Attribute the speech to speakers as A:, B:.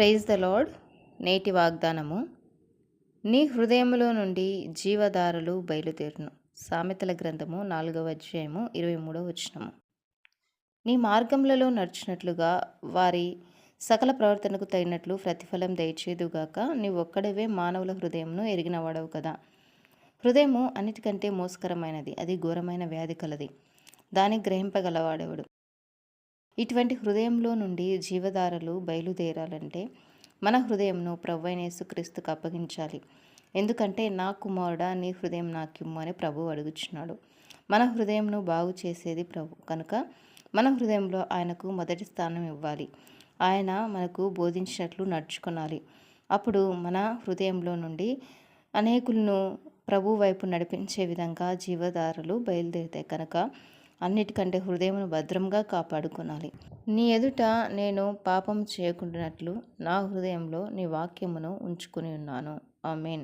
A: Praise the lord. నేటి వాగ్దానము నీ హృదయములో నుండి జీవదారులు బయలుదేరును. సామెతల గ్రంథము నాలుగవ అధ్యాయము ఇరవై మూడవ వచనము. నీ మార్గములలో నడిచినట్లుగా వారి సకల ప్రవర్తనకు తగినట్లు ప్రతిఫలం దయచేదుగాక నీ ఒక్కడవే మానవుల హృదయంను ఎరిగినవాడవు కదా. హృదయము అన్నిటికంటే మోసకరమైనది అది ఘోరమైన వ్యాధి కలది. దాన్ని గ్రహింపగలవాడెవడు? ఇటువంటి హృదయంలో నుండి జీవధారలు బయలుదేరాలంటే మన హృదయంను ప్రవ్వైన క్రీస్తుకు అప్పగించాలి. ఎందుకంటే నా కుమారుడా నీ హృదయం నాకిమ్ము అని ప్రభు అడుగుచున్నాడు. మన హృదయంను బాగు చేసేది ప్రభు. కనుక మన హృదయంలో ఆయనకు మొదటి స్థానం ఇవ్వాలి. ఆయన మనకు బోధించినట్లు నడుచుకోనాలి. అప్పుడు మన హృదయంలో నుండి అనేకులను ప్రభు వైపు నడిపించే విధంగా జీవధారలు బయలుదేరుతాయి. కనుక అన్నిటికంటే హృదయమును భద్రంగా కాపాడుకోనాలి. నీ ఎదుట నేను పాపం చేయకుండానట్లు నా హృదయంలో నీ వాక్యమును ఉంచుకుని ఉన్నాను. ఆమెన్.